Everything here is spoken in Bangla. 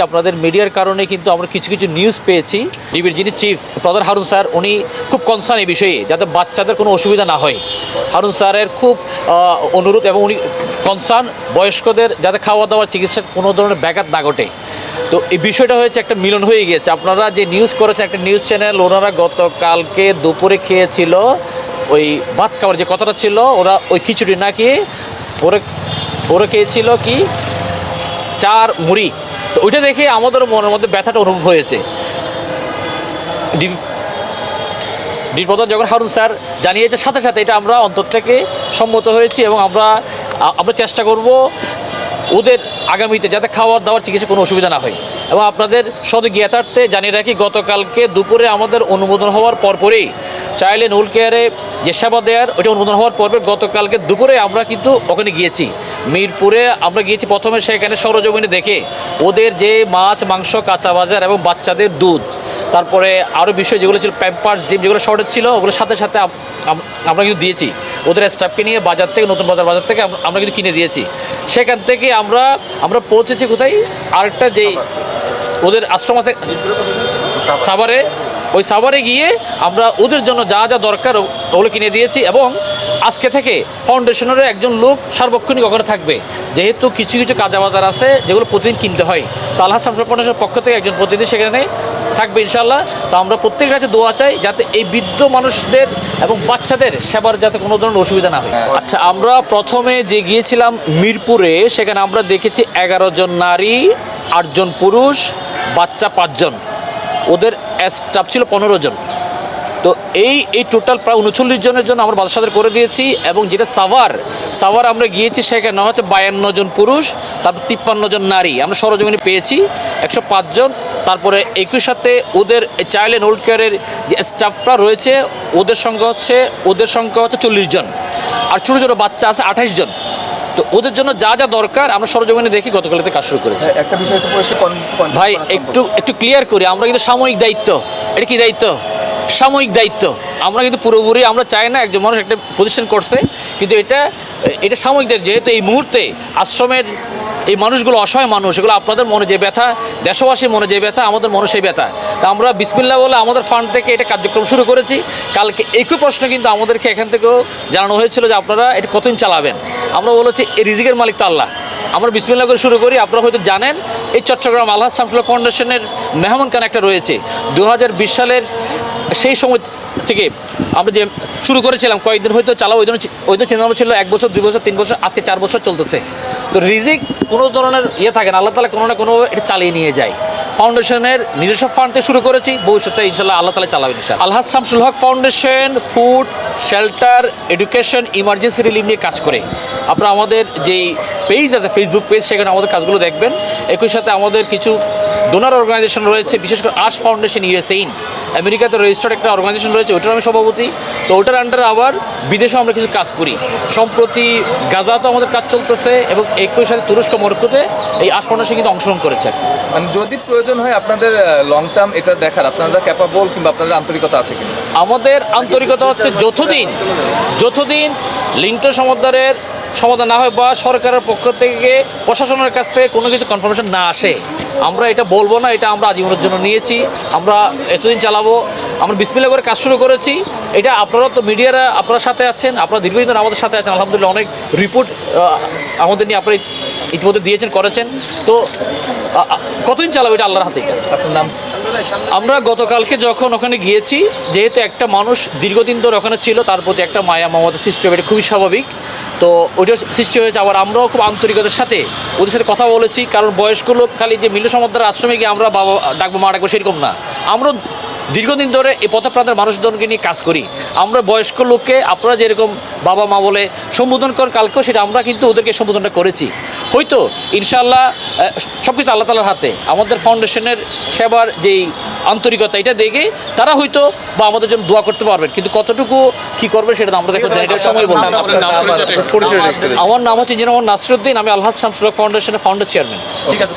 আপনাদের মিডিয়ার কারণে কিন্তু আমরা কিছু কিছু নিউজ পেয়েছি। ডিবির যিনি চিফ প্রধান হারুন স্যার, উনি খুব কনসার্ন এই বিষয়ে, যাতে বাচ্চাদের কোনো অসুবিধা না হয়। হারুন স্যারের খুব অনুরোধ এবং উনি কনসার্ন বয়স্কদের যাতে খাওয়া দাওয়া চিকিৎসার কোনো ধরনের ব্যাঘাত না ঘটে। তো এই বিষয়টা হয়েছে একটা মিলন হয়ে গিয়েছে। আপনারা যে নিউজ করেছেন, একটা নিউজ চ্যানেল ওনারা গতকালকে দুপুরে খেয়েছিল ওই ভাত খাওয়ার যে কথাটা ছিল, ওরা ওই খিচুড়ি না খেয়ে ওরা ওরা খেয়েছিল কি? চার মুড়ি। তো ওইটা দেখে আমাদের মনের মধ্যে ব্যথাটা অনুভব হয়েছে। ডি- ডিন প্রধান যখন হারুন স্যার জানিয়েছে, সাথে সাথে এটা আমরা অন্তর থেকে সম্মত হয়েছি এবং আমরা আমরা চেষ্টা করব ওদের আগামীতে যাতে খাওয়ার দাওয়ার চিকিৎসা কোনো অসুবিধা না হয়। এবং আপনাদের শুধু জ্ঞাতার্থে জানিয়ে রাখি, গতকালকে দুপুরে আমাদের অনুমোদন হওয়ার পরপরই চাইল্ড অ্যান্ড কেয়ারে যে সেবা দেওয়ার ওইটা অনুমোদন হওয়ার পরপর গতকালকে দুপুরে আমরা কিন্তু ওখানে গিয়েছি। মিরপুরে আমরা গিয়েছি প্রথমে সেখানে সরজমিনে দেখে ওদের যে মাছ মাংস কাঁচা বাজার এবং বাচ্চাদের দুধ। তারপরে আরও বিষয় যেগুলো ছিল প্যাম্পার্স ডিম যেগুলো শর্টেজ ছিল ওগুলোর সাথে সাথে আম- আম- আমরা কিন্তু দিয়েছি। ওদের স্টাফকে নিয়ে বাজার থেকে নতুন বাজার বাজার থেকে আমরা কিন্তু কিনে দিয়েছি। সেখান থেকে আমরা আমরা পৌঁছেছি কোথায়? আরেকটা যেই ওদের আশ্রম আছে সাভারে। ওই সাভারে গিয়ে আমরা ওদের জন্য যা যা দরকার ওগুলো কিনে দিয়েছি এবং আজকে থেকে ফাউন্ডেশনের একজন লোক সার্বক্ষণিক ওখানে থাকবে। যেহেতু কিছু কিছু কাজা বাজার আছে যেগুলো প্রতিদিন কিনতে হয়। তো আল্লাহ সামসা ফাউন্ডেশনের পক্ষ থেকে একজন প্রতিনিধি সেখানে থাকবে ইনশাল্লাহ তো আমরা প্রত্যেকের কাছে দোয়া চাই যাতে এই বৃদ্ধ মানুষদের এবং বাচ্চাদের সেবার যাতে কোনো ধরনের অসুবিধা না হয়। আচ্ছা আমরা প্রথমে যে গিয়েছিলাম মিরপুরে, সেখানে আমরা দেখেছি এগারো জন নারী, আটজন পুরুষ, বাচ্চা পাঁচজন। ওদের স্টাফ ছিল পনেরো জন। তো এই এই টোটাল প্রায় উনচল্লিশ জনের জন্য আমরা সাথে করে দিয়েছি এবং যেটা সাভার সাভার আমরা গিয়েছি, সেখানে হচ্ছে বায়ান্ন জন পুরুষ, তারপর তিপ্পান্ন জন নারী। আমরা সরজমিনে পেয়েছি একশো পাঁচ জন। তারপরে একই সাথে ওদের চাইল্ড অ্যান্ড ওল্ড কেয়ারের যে স্টাফরা রয়েছে, ওদের সংখ্যা হচ্ছে, ওদের সংখ্যা হচ্ছে চল্লিশ জন। আর ছোটো ছোটো বাচ্চা আছে আঠাশ জন। তো ওদের জন্য যা যা দরকার আমরা সরজমিনে দেখি গতকালতে কাজ শুরু করেছি। একটা বিষয় একটু কন- ভাই একটু একটু ক্লিয়ার করি আমরা কিন্তু সাময়িক দায়িত্ব। এটা কি দায়িত্ব? সাময়িক দায়িত্ব। আমরা কিন্তু পুরোপুরি আমরা চাই না একজন মানুষ একটা প্রতিষ্ঠান করছে কিন্তু এটা এটা সাময়িক দায়িত্ব। যেহেতু এই মুহূর্তে আশ্রমের এই মানুষগুলো অসহায় মানুষ, এগুলো আপনাদের মনে যে ব্যথা, দেশবাসীর মনে যে ব্যথা, আমাদের মনে সেই ব্যথা। তা আমরা বিসমিল্লা বলে আমাদের ফান্ড থেকে এটা কার্যক্রম শুরু করেছি। কালকে একই প্রশ্ন কিন্তু আমাদেরকে এখান থেকেও জানানো হয়েছিল যে আপনারা এটা কতদিন চালাবেন? আমরা বলেছি, এই রিজিকের মালিক তো আল্লাহ। আমরা বিসমিল্লা করে শুরু করি। আপনারা হয়তো জানেন, এই চট্টগ্রাম আল্লাহ শামসুল্লাহ ফাউন্ডেশনের মেহমান খান একটা রয়েছে। দু হাজার বিশ সালের সেই সময় থেকে আমরা যে শুরু করেছিলাম, কয়েকদিন হয়তো চালাও ওই জন্য ওই জন্য চিন্তা ছিল, এক বছর, দুই বছর, তিন বছর, আজকে চার বছর চলতেছে। তো রিজিক কোনো ধরনের ইয়ে থাকে না, আল্লাহ তালা কোনো না কোনো এটা চালিয়ে নিয়ে যায়। ফাউন্ডেশনের নিজস্ব ফান্ড থেকে শুরু করেছি, ভবিষ্যতে ইনশাল্লাহ আল্লাহ তালা চালাবেন ইনশাল্লাহ Alhaj Shamsul Haque foundation, food, shelter, education, emergency relief নিয়ে কাজ করে। আপনারা আমাদের যেই পেজ আছে ফেসবুক পেজ সেখানে আমাদের কাজগুলো দেখবেন। একই সাথে আমাদের কিছু ডোনার অর্গানাইজেশন রয়েছে বিশেষ করে আর্টস ফাউন্ডেশন ইউএসএইন আমেরিকাতে রেজিস্টার্ড একটা অর্গানাইজেশন রয়েছে ওটার আমি সভাপতি। তো ওটার আন্ডারে আবার বিদেশেও আমরা কিছু কাজ করি। সম্প্রতি গাজাতেও আমাদের কাজ চলতেছে এবং একই সাথে তুরস্ক মরক্কোতে এই আর্টস ফাউন্ডেশন কিন্তু অংশগ্রহণ করেছে। মানে যদি প্রয়োজন হয় আপনাদের লং টার্ম এটা দেখার আপনারা ক্যাপাবল কিংবা আপনাদের আন্তরিকতা আছে কিনা? আমাদের আন্তরিকতা হচ্ছে যতদিন যতদিন লিন্টন সমুদ্রের সমাধান না হয় বা সরকারের পক্ষ থেকে, প্রশাসনের কাছ থেকে কোনো কিছু কনফার্মেশন না আসে। আমরা এটা বলব না, এটা আমরা আজীবনের জন্য নিয়েছি। আমরা এতদিন চালাবো। আমরা বিসমিল্লা করে কাজ শুরু করেছি। এটা আপনারা তো মিডিয়ারা আপনার সাথে আছেন, আপনারা দীর্ঘদিন আমাদের সাথে আছেন। আলহামদুলিল্লাহ অনেক রিপোর্ট আমাদের নিয়ে আপনারা ইতিমধ্যে দিয়েছেন, করেছেন। তো কতদিন চালাবো এটা আল্লাহর হাতে? আপনার নাম? আমরা গতকালকে যখন ওখানে গিয়েছি, যেহেতু একটা মানুষ দীর্ঘদিন ধরে ওখানে ছিল, তার প্রতি একটা মায়া মমতার সৃষ্টি হবে, এটা খুবই স্বাভাবিক। তো ওইটা সৃষ্টি হয়েছে। আবার আমরাও খুব আন্তরিকতার সাথে ওদের সাথে কথা বলেছি, কারণ বয়স্ক লোক খালি যে মিল্ল সমুদ্রের আশ্রমে গিয়ে আমরা বাবা ডাকবো, মা ডাকবো সেরকম না। আমরা দীর্ঘদিন ধরে এই পথপ্রান্তের মানুষজনকে নিয়ে কাজ করি। আমরা বয়স্ক লোককে, আপনারা যেরকম বাবা মা বলে সম্বোধন কর কালকেও সেটা আমরা কিন্তু ওদেরকে সম্বোধনটা করেছি। হয়তো ইনশাআল্লাহ সব কিছু আল্লাহ তালার হাতে। আমাদের ফাউন্ডেশনের সেবার যেই আন্তরিকতা এটা দেখে তারা হয়তো বা আমাদের জন্য দোয়া করতে পারবেন। কিন্তু কতটুকু কি করবে সেটা তো আমরা দেখো এটা সময় বলব। আমার নাম হচ্ছে ইঞ্জিনিয়ার মোহাম্মদ নাসরুদ্দিন আমি আলহাজ শামসুল্লাহ ফাউন্ডেশনের ফাউন্ডার চেয়ারম্যান ঠিক আছে